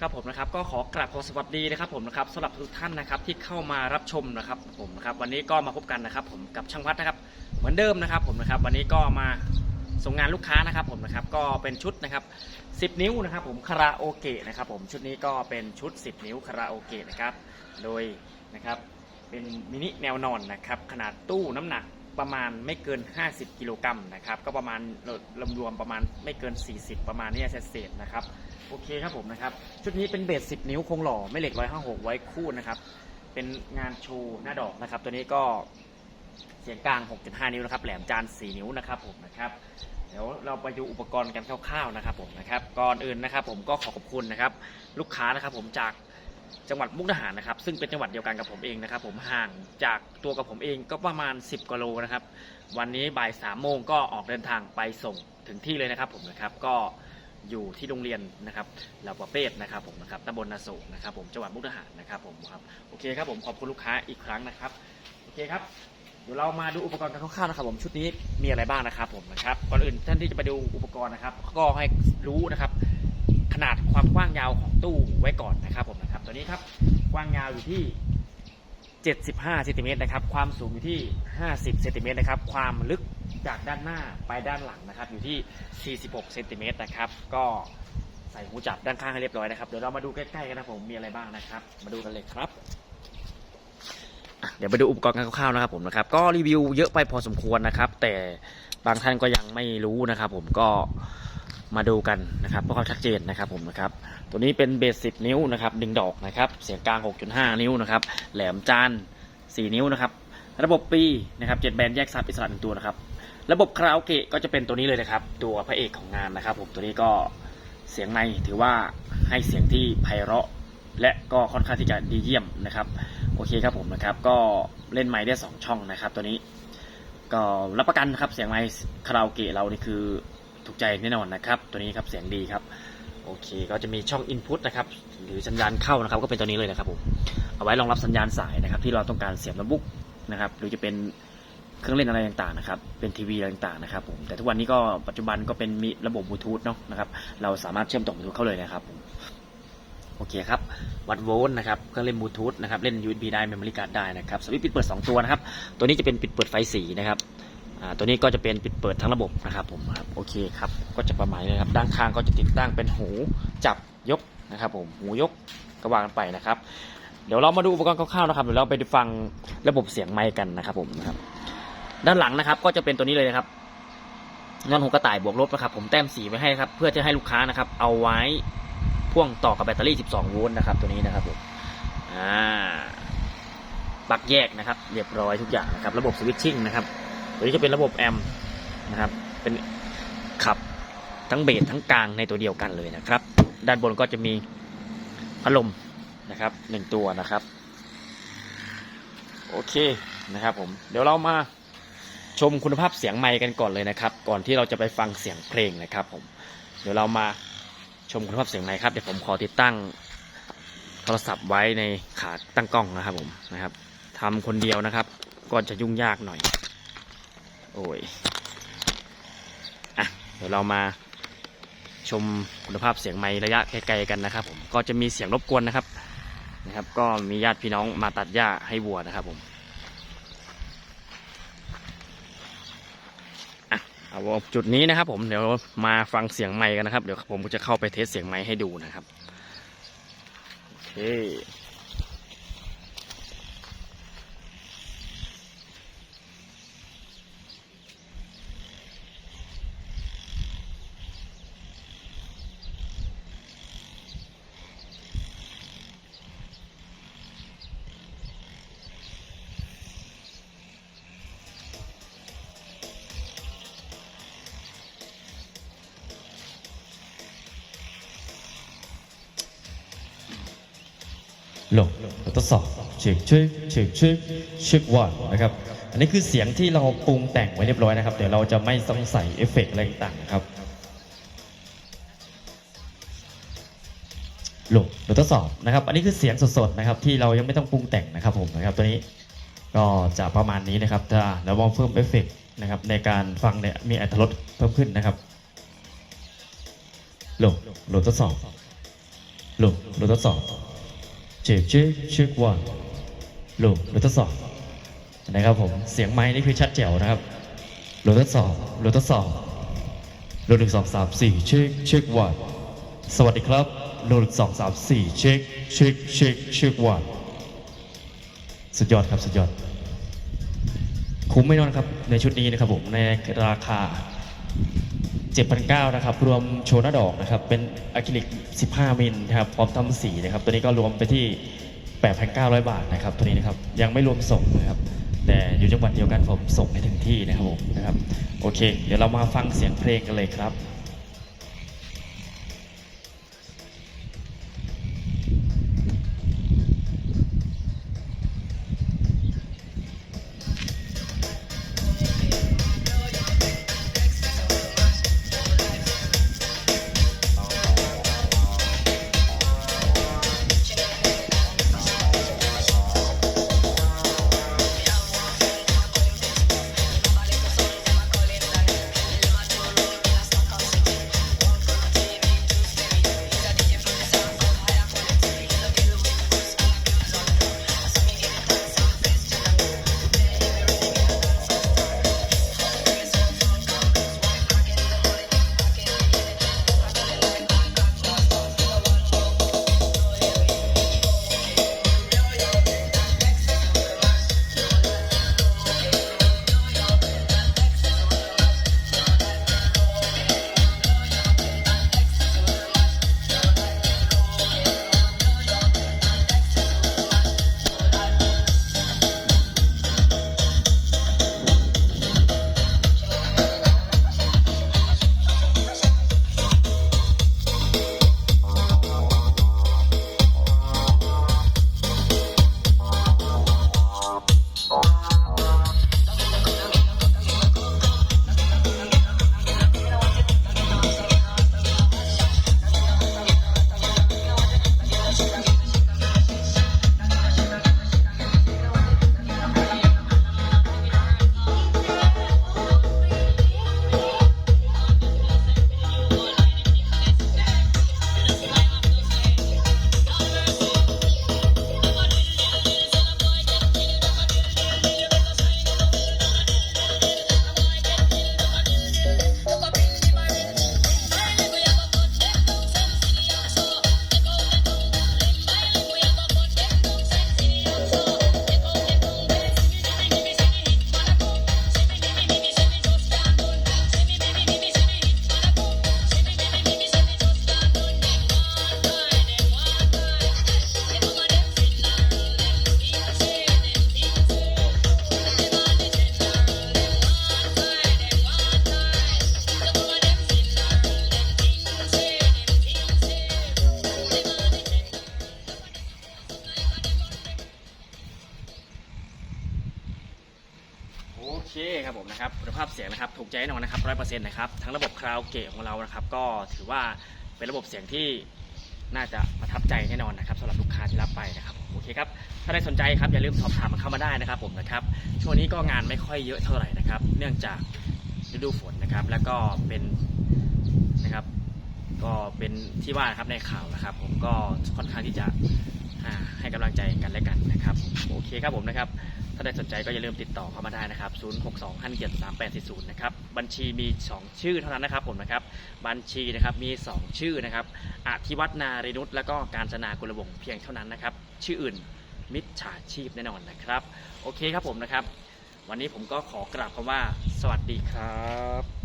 ครับผมนะครับก็ขอกราบขอสวัสดีนะครับผมนะครับสำหรับทุกท่านนะครับที่เข้ามารับชมนะครับผมนะครับวันนี้ก็มาพบกันนะครับ ผมกับช่างพัดนะครับ เหมือนเดิมนะครับผมนะครับวันนี้ก็มาส่งงานลูกค้านะครับผมนะครับก็เป็นชุดนะครับ 10 นิ้วนะครับ ผมคาราโอเกะนะครับ ผมชุดนี้ก็เป็นชุด 10 นิ้วคาราโอเกะนะครับ โดยนะครับเป็นมินิแนวนอนนะครับ ขนาดตู้น้ำหนัก ประมาณไม่เกิน 50 กิโลกรัมนะครับ ก็ประมาณรวมๆประมาณไม่เกิน 40 ประมาณนี้เศษๆนะครับ โอเคครับผมนะครับ ชุดนี้เป็นเบส 10 นิ้วโครงหล่อไม่เหล็ก 156 ไว้คู่นะครับ เป็นงานโชว์หน้าดอกนะครับ ตัวนี้ก็เสียงกลาง 6.5 นิ้วนะครับ แหลมจาน 4 นิ้วนะครับผมนะครับเดี๋ยวเราไปดูอุปกรณ์กันคร่าวๆนะครับผมนะครับก่อนอื่นนะครับ ผมก็ขอขอบคุณนะครับ ลูกค้านะครับผมจาก จังหวัดมุกดาหารนะครับ ซึ่งเป็นจังหวัดเดียวกันกับผมเองนะครับ ผมห่างจากตัวกับผมเองก็ประมาณ 10กิโลนะครับ วันนี้บ่ายสามโมงก็ออกเดินทางไปส่งถึงที่เลยนะครับ ผมนะครับก็อยู่ที่โรงเรียนนะครับลาประเภทนะครับผมนะครับตำบลนาโศกนะครับ ผมจังหวัดมุกดาหารนะครับผมครับโอเคครับผมขอบคุณลูกค้าอีกครั้งนะครับโอเคครับเดี๋ยวเรามาดูอุปกรณ์กันคร่าวๆนะครับผมชุดนี้มีอะไรบ้างนะครับผมนะครับก่อนอื่นท่านที่จะไปดูอุปกรณ์นะครับ ก็ให้รู้นะครับ ขนาดความกว้างยาวของตู้ไว้ก่อนนะครับผมนะ ตัวนี้ครับกว้างยาวอยู่ที่ 75เซนติเมตรนะครับ ความสูงอยู่ที่ 50เซนติเมตรนะครับ ความลึกจากด้านหน้าไปด้านหลังนะครับ อยู่ที่ 46เซนติเมตรนะครับ ก็ใส่หูจับด้านข้างให้เรียบร้อยนะครับ เดี๋ยวเรามาดูใกล้ๆกันนะผมมีอะไรบ้างนะครับ มาดูกันเลยครับเดี๋ยวไปดูอุปกรณ์กันคร่าวๆนะครับผมนะครับ ก็รีวิวเยอะไปพอสมควรนะครับ แต่บางท่านก็ยังไม่รู้นะครับ ผมก็ มาดูกันนะครับเพื่อความชัดเจนนะครับผมนะครับตัวนี้เป็นเบส10นิ้วนะครับดึงดอกนะครับเสียงกลาง 6.5 นิ้วนะครับแหลมจาน 4 นิ้วนะครับระบบปีนะครับเจ็ดแบนแยกซับอิสระหนึ่งตัวนะครับระบบคาราโอเกะก็จะเป็นตัวนี้เลยนะครับตัวพระเอกของงานนะครับผมตัวนี้ก็เสียงในถือว่าให้เสียงที่ไพเราะ และก็ค่อนข้างที่จะดีเยี่ยมนะครับโอเคครับผมนะครับก็เล่นไม้ได้ 2 ช่องนะครับตัวนี้ ก็รับประกันนะครับเสียงไม้คาราโอเกะเรานี่คือ ถูกใจแน่นอนนะครับ ตัวนี้ครับเสียงดีครับโอเคก็จะมีช่อง Input นะครับหรือสัญญาณเข้านะครับ ก็เป็นตัวนี้เลยนะครับผมเอาไว้รองรับสัญญาณสายนะครับ ที่เราต้องการเสียบโน้ตบุ๊กนะครับหรือจะเป็นเครื่องเล่นอะไรต่างๆนะครับ เป็นทีวีอะไรต่างๆนะครับผม แต่ทุกวันนี้ก็ปัจจุบันก็เป็นมีระบบบลูทูธเนาะนะครับ เราสามารถเชื่อมต่อบลูทูธเข้าเลยนะครับผม โอเคครับ วัดโวลต์นะครับ เครื่องเล่นบลูทูธนะครับ เล่น USB ได้ เมมโมรี่การ์ดได้นะครับ สวิตช์ปิดเปิด 2 ตัวนะครับ ตัวนี้จะเป็นปิดเปิดไฟสีนะครับ ตัวนี้ก็จะเป็นปิดเปิดทั้งระบบนะครับผมครับโอเคครับก็จะประมาณนี้ครับด้านข้างก็จะติดตั้งเป็นหูจับยกนะครับผมหูยกก็วางกันไปนะครับ เดี๋ยวเรามาดูอุปกรณ์คร่าวๆนะครับเดี๋ยวเราไปฟังระบบเสียงไมค์กันนะครับผมนะครับ ด้านหลังนะครับก็จะเป็นตัวนี้เลยนะครับงอนหูกระต่ายบวกลบนะครับ ผมแต้มสีไว้ให้ครับ เพื่อจะให้ลูกค้านะครับ เอาไว้พ่วงต่อกับแบตเตอรี่ 12 โวลต์นะครับ ตัวนี้นะครับผมอ่าปลั๊กแยกนะครับ เรียบร้อยทุกอย่างนะครับ ระบบสวิตชิ่งนะครับ ตัวนี้จะเป็นระบบแอมป์นะครับ เป็นขับทั้งเบสทั้งกลางในตัวเดียวกันเลยนะครับ ด้านบนก็จะมีพัดลมนะครับหนึ่งตัวนะครับ โอเคนะครับผม เดี๋ยวเรามาชมคุณภาพเสียงไมค์กันก่อนเลยนะครับ ก่อนที่เราจะไปฟังเสียงเพลงนะครับผม เดี๋ยวเรามาชมคุณภาพเสียงไมค์ครับ เดี๋ยวผมขอติดตั้งโทรศัพท์ไว้ในขาตั้งกล้องนะครับผมนะครับทำคนเดียวนะครับ ก็จะยุ่งยากหน่อย โอ้ยอะเดี๋ยวเรามาชมคุณภาพเสียงไมค์ระยะไกลๆกันนะครับ ผมก็จะมีเสียงรบกวนนะครับนะครับ ก็มีญาติพี่น้องมาตัดหญ้าให้วัวนะครับผมอะเอาจุดนี้นะครับ ผมเดี๋ยวมาฟังเสียงไมค์กันนะครับ เดี๋ยวผมจะเข้าไปเทสเสียงไมค์ให้ดูนะครับโอเค ลงทดสอบเช็คเช็คเช็คเช็คเช็ควันนะครับอันนี้คือเสียงที่เราปรุงแต่งไว้เรียบร้อยนะครับ เดี๋ยวเราจะไม่ต้องใส่เอฟเฟกต์อะไรต่างๆครับลงทดสอบนะครับ อันนี้คือเสียงสดๆนะครับ ที่เรายังไม่ต้องปรุงแต่งนะครับผมนะครับตัวนี้ก็จะประมาณนี้นะครับถ้าเราลองเพิ่มเอฟเฟกต์นะครับในการฟังเนี่ยมีอรรถรสเพิ่มขึ้นนะครับลงลงทดสอบโหลโหลทดสอบ เช็คเช็คเช็ควันโหลโหลทดสอบนะครับผมเสียงไม้นี่คือชัดแจ๋วนะครับโหลทดสอบโหลทดสอบโหลหนึ่งสองสามสี่เช็คเช็ควันสวัสดีครับหลหนึ่งสองสามสี่เช็คเช็คเช็คเช็ควันสุดยอดครับสุดยอดคุ้มไม่น้อยครับในชุดนี้นะครับผมในราคา 7,900นะครับ รวมโชว์หน้าดอกนะครับ เป็นอะคริลิก 15 มิลนะครับ พร้อมทำสีนะครับ ตัวนี้ก็รวมไปที่ 8,900 บาทนะครับ ตัวนี้นะครับ ยังไม่รวมส่งนะครับ แต่อยู่จังหวัดเดียวกันผมส่งให้ถึงที่นะครับผมนะครับ โอเค เดี๋ยวเรามาฟังเสียงเพลงกันเลยครับ โอเคครับผมนะครับคุณภาพเสียงนะครับถูกใจแน่นอนนะครับร้อยเปอร์เซ็นต์นะครับทั้งระบบคราโอเกะของเรานะครับ ก็ถือว่าเป็นระบบเสียงที่น่าจะประทับใจแน่นอนนะครับสำหรับลูกค้าที่รับไปนะครับโอเคครับถ้าได้สนใจครับอย่าลืมสอบถามมันเข้ามาได้นะครับผมนะครับช่วงนี้ก็งานไม่ค่อยเยอะเท่าไหร่นะครับ เนื่องจากฤดูฝนนะครับ แล้วก็เป็นนะครับ ก็เป็นที่ว่านะครับในข่าวนะครับ ผมก็ค่อนข้างที่จะให้กำลังใจกันและกันนะครับ โอเคครับผมนะครับ ถ้าได้สนใจก็อย่าลืมติดต่อเข้ามาได้นะครับ0 6 2 5 7 3 8 4 0นะครับ บัญชีมี 2 ชื่อเท่านั้นนะครับผมนะครับ บัญชีนะครับมี 2 ชื่อนะครับอธิวัฒนารินุชแล้วก็การจนากุลวงเพียงเท่านั้นนะครับ ชื่ออื่นมิจฉาชีพแน่นอนนะครับ โอเคครับผมนะครับ วันนี้ผมก็ขอกราบคำว่า สวัสดีครับ